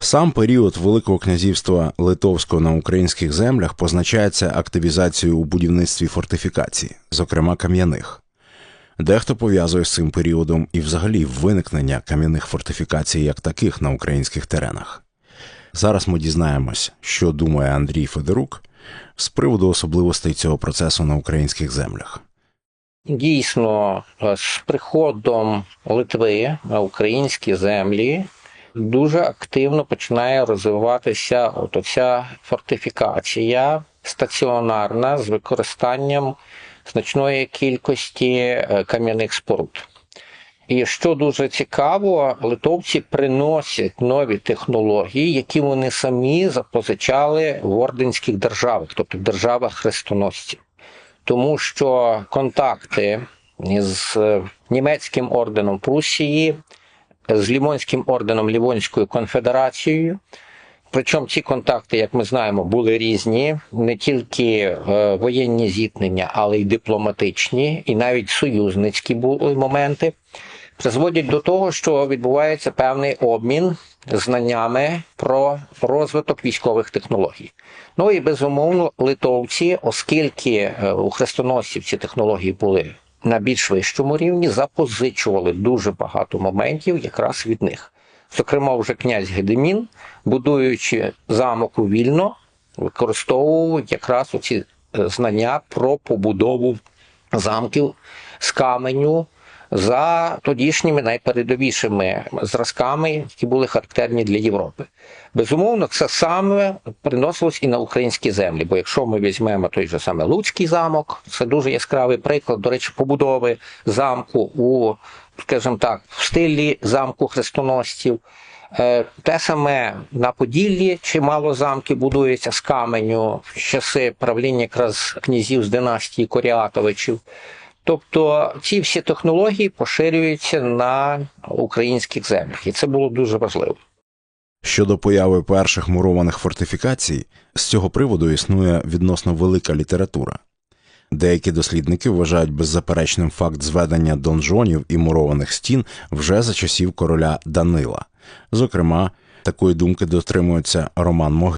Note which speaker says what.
Speaker 1: Сам період Великого князівства Литовського на українських землях позначається активізацією у будівництві фортифікацій, зокрема кам'яних. Дехто пов'язує з цим періодом і взагалі виникнення кам'яних фортифікацій як таких на українських теренах. Зараз ми дізнаємось, що думає Андрій Федорук з приводу особливостей цього процесу на українських землях.
Speaker 2: Дійсно, з приходом Литви на українські землі дуже активно починає розвиватися оця фортифікація стаціонарна з використанням значної кількості е, кам'яних споруд. І що дуже цікаво, литовці приносять нові технології, які вони самі запозичали в орденських державах, тобто в державах хрестоносців. Тому що контакти з е, німецьким орденом Прусії, з Лівонським орденом Лівонською конфедерацією. Причому ці контакти, як ми знаємо, були різні, не тільки е, воєнні зіткнення, але й дипломатичні, і навіть союзницькі були моменти, призводять до того, що відбувається певний обмін знаннями про розвиток військових технологій. Ну і безумовно, литовці, оскільки е, у хрестоносців ці технології були на більш вищому рівні, запозичували дуже багато моментів якраз від них. Зокрема, вже князь Гедемін, будуючи замок у Вільно, використовував якраз оці е, знання про побудову замків з каменю за тодішніми найпередовішими зразками, які були характерні для Європи. Безумовно, це саме приносилось і на українські землі. Бо якщо ми візьмемо той же саме Луцький замок, це дуже яскравий приклад, до речі, побудови замку у, скажімо так, в стилі замку хрестоносців. Е, Те саме на Поділлі чимало замків будується з каменю в часи правління якраз князів з династії Коріатовичів. Тобто ці всі технології поширюються на українських землях, і це було дуже важливо.
Speaker 1: Щодо появи перших мурованих фортифікацій, з цього приводу існує відносно велика література. Деякі дослідники вважають беззаперечним факт зведення донжонів і мурованих стін вже за часів короля Данила. Зокрема, такої думки дотримується Роман Могил.